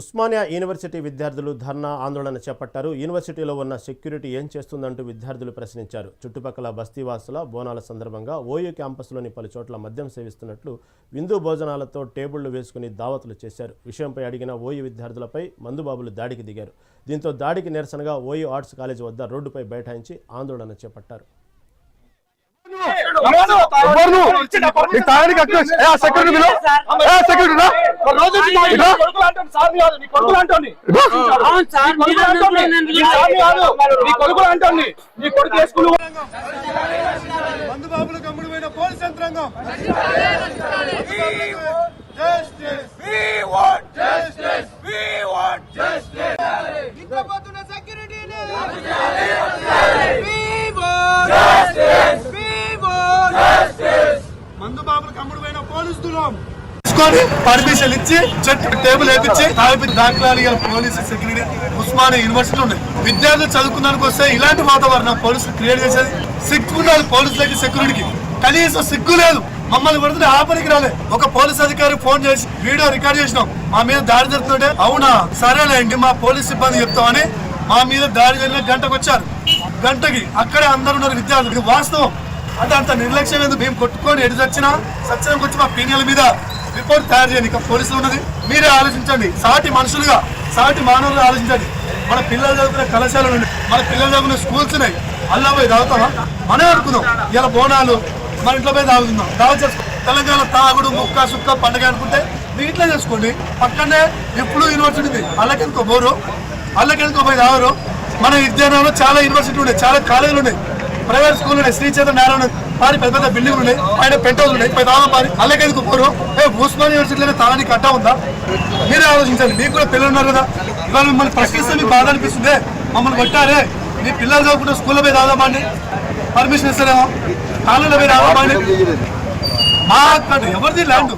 Osmania university విద్యార్థులు ధర్నా ఆందోళన చేపట్టారు. యూనివర్సిటీలో ఉన్న సెక్యూరిటీ ఏం చేస్తుందంటూ విద్యార్థులు ప్రశ్నించారు. చుట్టుపక్కల బస్తీవాసుల బోనాల సందర్భంగా ఓయూ క్యాంపస్లోని పలు చోట్ల మద్యం సేవిస్తున్నట్లు విందు భోజనాలతో టేబుళ్ళు వేసుకుని దావతులు చేశారు. విషయంపై అడిగిన ఓయూ విద్యార్థులపై మందుబాబులు దాడికి దిగారు. దీంతో దాడికి నిరసనగా ఓయూ ఆర్ట్స్ కాలేజ్ వద్ద రోడ్డుపై బైఠాయించి ఆందోళన చేపట్టారు. ఎవరు నువ్వు? నీ తాగడానికి హక్కు. ఏ, ఆ సెక్యూరిటీ పిలు. ఏ, సెక్యూరిటీ రా. మందుబాబులు కమ్ముడు పోయిన పోలీస్ యంత్రాంగం నిద్రపోతున్న సెక్యూరిటీని జస్టిస్ మందుబాబులు కమ్ముడు చూస్తున్నాం. పర్మిషన్ ఇచ్చి చెట్టు టేబుల్ వేపించి తాగిపి దాఖలాలు పోలీసు సెక్యూరిటీ. ఉస్మానియా యూనివర్సిటీ ఉన్నాయి విద్యార్థులు చదువుకున్నానికి వస్తే ఇలాంటి వాతావరణం పోలీసులు క్రియేట్ చేసేది. సిగ్గు ఉండాలి పోలీసులకి సెక్యూరిటీకి. కనీసం సిగ్గు లేదు. మమ్మల్ని కొడుతుంటే ఆపనికి రాలే. ఒక పోలీస్ అధికారి ఫోన్ చేసి వీడియో రికార్డ్ చేసినాం. మా మీద దాడి జరుగుతుంటే అవునా? సరేలేండి మా పోలీస్ సిబ్బంది చెప్తామని మా మీద దాడి జరిగిన గంటకు వచ్చారు. గంటకి అక్కడే అందరు ఉన్నారు విద్యార్థులు. వాస్తవం. అంటే అంత నిర్లక్ష్యం ఎందుకు మేము కొట్టుకొని ఎడిచొచ్చినా సత్యం వచ్చి మా పీనియల మీద రిపోర్ట్ తయారు చేయండి. ఇక పోలీసులు ఉన్నది. మీరే ఆలోచించండి. సాటి మనుషులుగా సాటి మానవులుగా ఆలోచించండి. మన పిల్లలు చదువుకునే కళాశాలలు ఉన్నాయి. మన పిల్లలు చదువుకునే స్కూల్స్ ఉన్నాయి. అల్లా పోయి తాగుతామా మనం అనుకుందాం. ఇలా బోనాలు మన ఇంట్లో పోయి తాగుతున్నాం. దావ చేసుకో. తెలంగాణ తాగుడు ముక్క సుక్క పండగ అనుకుంటే మీ ఇంట్లో చేసుకోండి. పక్కనే ఎప్పుడు యూనివర్సిటీ ఉంది. అల్లకెందుకో బోరు? అల్లకెందుకో పోయి తాగరు? మన విద్యాలయంలో చాలా యూనివర్సిటీ ఉన్నాయి. చాలా కాలేజీలు ఉన్నాయి. ప్రైవేట్ స్కూల్ ఉన్నాయి. శ్రీ చేత నారాయణ పారి పెద్ద పెద్ద బిల్డింగ్ ఉన్నాయి. పైన పెంట్ హౌస్ ఉన్నాయి. పై దాదా పారి. అల్లకెందుకు పోరు? ఏ ఉస్మాన్ యూనివర్సిటీలో తాగడానికి కట్టా ఉందా? మీరే ఆలోచించాలి. మీకు కూడా పిల్లలు ఉన్నారు కదా. ఇవాళ మిమ్మల్ని ప్రశ్నిస్తే మీకు బాధ అనిపిస్తుంది. మమ్మల్ని కొట్టారే? మీ పిల్లలు చదువుకుంటే స్కూల్లో పోయి తాదామండి పర్మిషన్ ఇస్తారేమో? కాలంలో పోయి తాదామండి మా ఎవరిది ల్యాండ్?